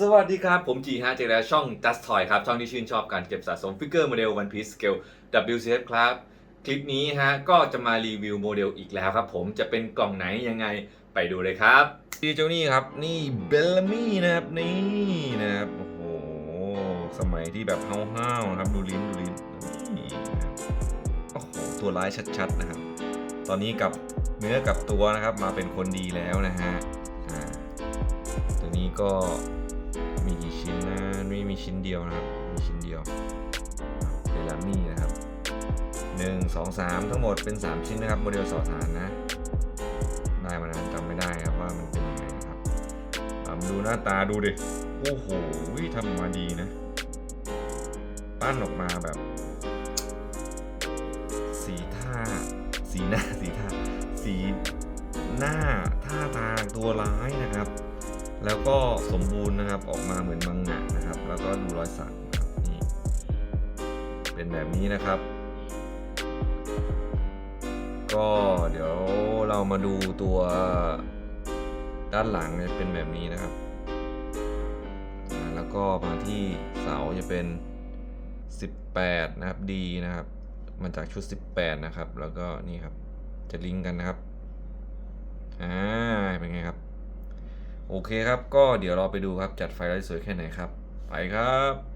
สวัสดีครับ ผมจีฮะเจอแล้วช่อง Just Toy ครับ ช่องที่ชื่นชอบการเก็บสะสมฟิกเกอร์โมเดล One Piece Scale WCF ครับ คลิปนี้ฮะ ก็จะมารีวิวโมเดลอีกแล้วครับผมจะเป็นกล่องไหนยังไงไปดูเลยครับดีเจ้านี่ครับ นี่เบลลามี่นะครับ นี่นะครับ โอ้โห สมัยที่แบบห้าวๆนะครับ ดูลิ้น ดูลิ้นนี่นะครับโอ้โห ตัวร้ายชัดๆนะครับ ตอนนี้กับเนื้อกับตัวนะครับมาเป็นคนดีแล้วนะฮะอ่าตัวนี้ก็ ชิ้นเดียวนะครับ มีชิ้นเดียวเบลามี่นะครับ 1 2 3 ทั้งหมดเป็น 3 ชิ้นนะครับ โมเดลสอสารนะ ได้มานานจำไม่ได้ครับว่ามันเป็นยังไงนะครับมาดูหน้าตาดูดิ โอ้โหทำมาดีนะ ปั้นออกมาแบบ สีท่า สีหน้า สีท่า สีหน้าท่าทางตัวร้ายนะครับแล้วก็สมบูรณ์นะครับออกมาเหมือนมังงะนะครับ ก็ดูรอยสักนะครับนี่เป็นแบบนี้นะครับ ก็เดี๋ยวเรามาดูตัวด้านหลังจะเป็นแบบนี้นะครับ แล้วก็มาที่เสาจะเป็น 18 นะครับดีนะครับ มาจากชุด 18 นะครับ แล้วก็นี่ครับ จะลิงก์กันนะครับ อ่า เป็นไงครับ โอเคครับ ก็เดี๋ยวเราไปดูครับ จัดไฟได้สวยแค่ไหนครับ ไปครับ